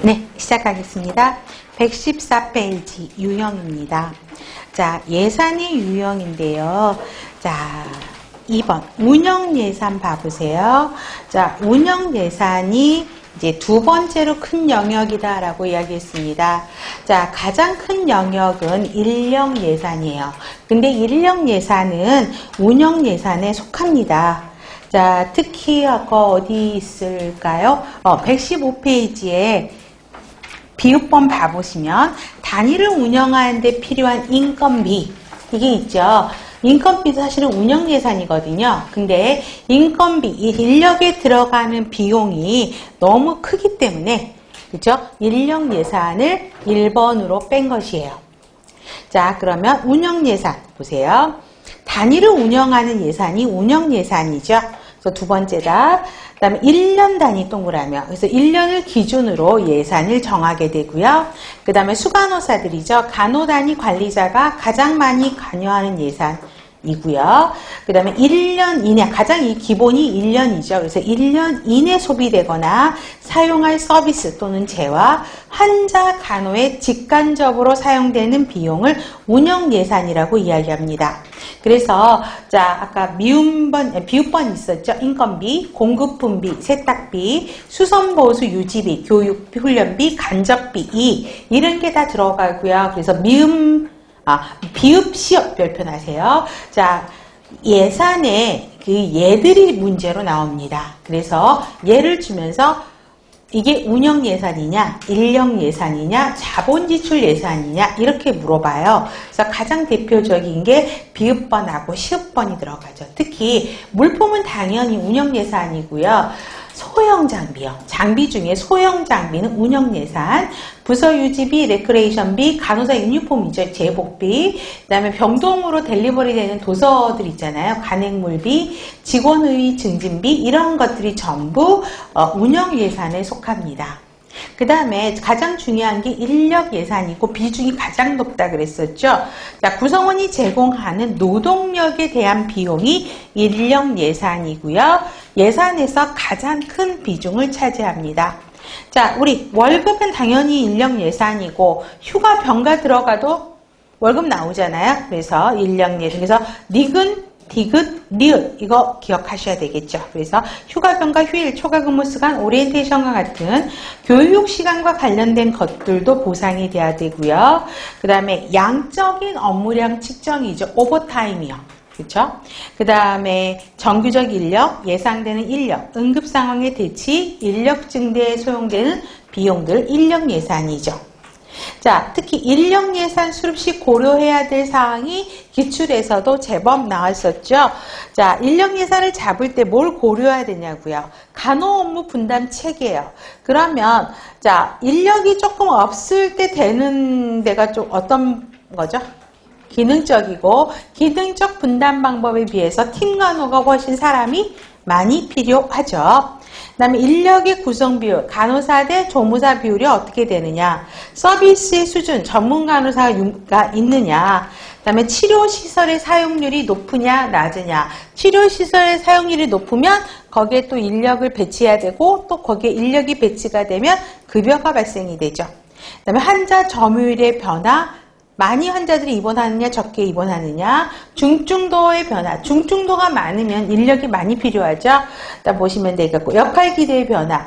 네, 시작하겠습니다. 114페이지 유형입니다. 자, 예산이 유형인데요. 자, 2번 운영 예산 봐보세요. 자, 운영 예산이 이제 두 번째로 큰 영역이다라고 이야기했습니다. 자, 가장 큰 영역은 인력 예산이에요. 근데 인력 예산은 운영 예산에 속합니다. 자, 특히 아까 어디 있을까요? 어, 115페이지에 비읍번 봐보시면 단위를 운영하는 데 필요한 인건비 이게 있죠. 인건비도 사실은 운영 예산이거든요. 근데 인건비, 이 인력에 들어가는 비용이 너무 크기 때문에 그죠? 인력 예산을 1번으로 뺀 것이에요. 자, 그러면 운영 예산 보세요. 단위를 운영하는 예산이 운영 예산이죠. 두 번째 답. 그 다음에 1년 단위 동그라며. 그래서 1년을 기준으로 예산을 정하게 되고요. 그 다음에 수간호사들이죠. 간호단위 관리자가 가장 많이 관여하는 예산 이고요. 그 다음에 1년 이내, 가장 이 기본이 1년이죠. 그래서 1년 이내 소비되거나 사용할 서비스 또는 재와 환자 간호에 직간접으로 사용되는 비용을 운영 예산이라고 이야기합니다. 그래서 자 아까 미움번 비읍번 있었죠? 인건비 공급분비 세탁비 수선보수 유지비 교육 훈련비 간접비 이 이런 게 다 들어가고요. 그래서 미음 아 비읍 시업 별표나세요. 자 예산에 그 예들이 문제로 나옵니다. 그래서 예를 주면서 이게 운영 예산이냐, 인력 예산이냐, 자본 지출 예산이냐 이렇게 물어봐요. 그래서 가장 대표적인 게 비읍번하고 시읍번이 들어가죠. 특히 물품은 당연히 운영 예산이고요. 소형 장비요. 장비 중에 소형 장비는 운영 예산, 부서 유지비, 레크레이션비, 간호사 유니폼이죠. 제복비, 그 다음에 병동으로 델리버리 되는 도서들 있잖아요. 간행물비, 직원의 증진비 이런 것들이 전부 어, 운영 예산에 속합니다. 그 다음에 가장 중요한 게 인력 예산이고 비중이 가장 높다 그랬었죠. 자, 구성원이 제공하는 노동력에 대한 비용이 인력 예산이고요. 예산에서 가장 큰 비중을 차지합니다. 자, 우리 월급은 당연히 인력 예산이고 휴가 병가 들어가도 월급 나오잖아요. 그래서 인력 예산. 그래서 닉은 디귿, 리을 이거 기억하셔야 되겠죠. 그래서 휴가병과 휴일, 초과 근무 시간, 오리엔테이션과 같은 교육 시간과 관련된 것들도 보상이 돼야 되고요. 그 다음에 양적인 업무량 측정이죠. 오버타임이요. 그렇죠? 그 다음에 정규적 인력, 예상되는 인력, 응급 상황의 대치, 인력 증대에 소용되는 비용들, 인력 예산이죠. 자, 특히 인력 예산 수립 시 고려해야 될 사항이 기출에서도 제법 나왔었죠. 자, 인력 예산을 잡을 때 뭘 고려해야 되냐고요. 간호 업무 분담 체계예요. 그러면 자, 인력이 조금 없을 때 되는 데가 좀 어떤 거죠? 기능적이고 기능적 분담 방법에 비해서 팀 간호가 훨씬 사람이 많이 필요하죠. 그 다음에 인력의 구성 비율, 간호사 대 조무사 비율이 어떻게 되느냐, 서비스의 수준, 전문 간호사가 있느냐, 그 다음에 치료시설의 사용률이 높으냐, 낮으냐, 치료시설의 사용률이 높으면 거기에 또 인력을 배치해야 되고, 또 거기에 인력이 배치가 되면 급여가 발생이 되죠. 그 다음에 환자 점유율의 변화, 많이 환자들이 입원하느냐 적게 입원하느냐 중증도의 변화. 중증도가 많으면 인력이 많이 필요하죠. 자 보시면 되겠고 역할 기대의 변화